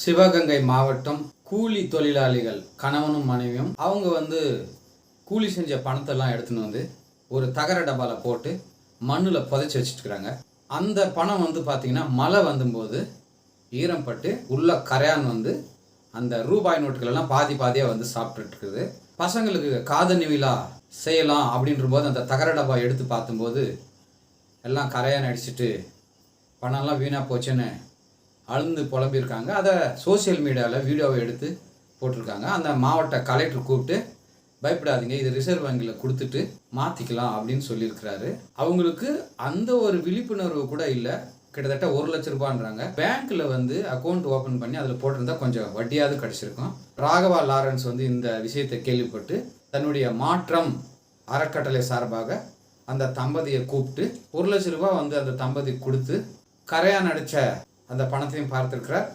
சிவகங்கை மாவட்டம் கூலி தொழிலாளிகள் கணவனும் மனைவியும் அவங்க வந்து கூலி செஞ்ச பணத்தெல்லாம் எடுத்துன்னு வந்து ஒரு தகர டப்பால போட்டு மண்ணில் புதைச்சி வச்சுட்டுருக்காங்க அந்த பணம் வந்து பார்த்திங்கன்னா மழை வந்தும்போது ஈரம் பட்டு உள்ள கரையான் வந்து அந்த ரூபாய் நோட்டுகளெல்லாம் பாதி பாதியாக வந்து சாப்பிட்டுட்டு இருக்குது பசங்களுக்கு காதணி விழா செய்யலாம் அப்படின்ற போது அந்த தகர டப்பா எடுத்து பார்த்தும்போது எல்லாம் கரையான் அடிச்சுட்டு பணம்லாம் வீணாக போச்சுன்னு அழுந்து புலம்பியிருக்காங்க. அதை சோஷியல் மீடியாவில் வீடியோவை எடுத்து போட்டிருக்காங்க. அந்த மாவட்ட கலெக்டர் கூப்பிட்டு பயப்படாதீங்க இது ரிசர்வ் வங்கியில் கொடுத்துட்டு மாற்றிக்கலாம் அப்படின்னு சொல்லியிருக்கிறாரு. அவங்களுக்கு அந்த ஒரு விழிப்புணர்வு கூட இல்லை. கிட்டத்தட்ட ஒரு லட்ச ரூபான்றாங்க. பேங்க்கில் வந்து அக்கௌண்ட் ஓப்பன் பண்ணி அதில் போட்டிருந்தா கொஞ்சம் வட்டியாவது கிடச்சிருக்கும். ராகவா லாரன்ஸ் வந்து இந்த விஷயத்தை கேள்விப்பட்டு தன்னுடைய மாற்றம் அறக்கட்டளை சார்பாக அந்த தம்பதியை கூப்பிட்டு ஒரு லட்ச ரூபாய் வந்து அந்த தம்பதி கொடுத்து கரையான் அடிச்ச அந்த பணத்தையும் பார்த்துருக்கிறார்.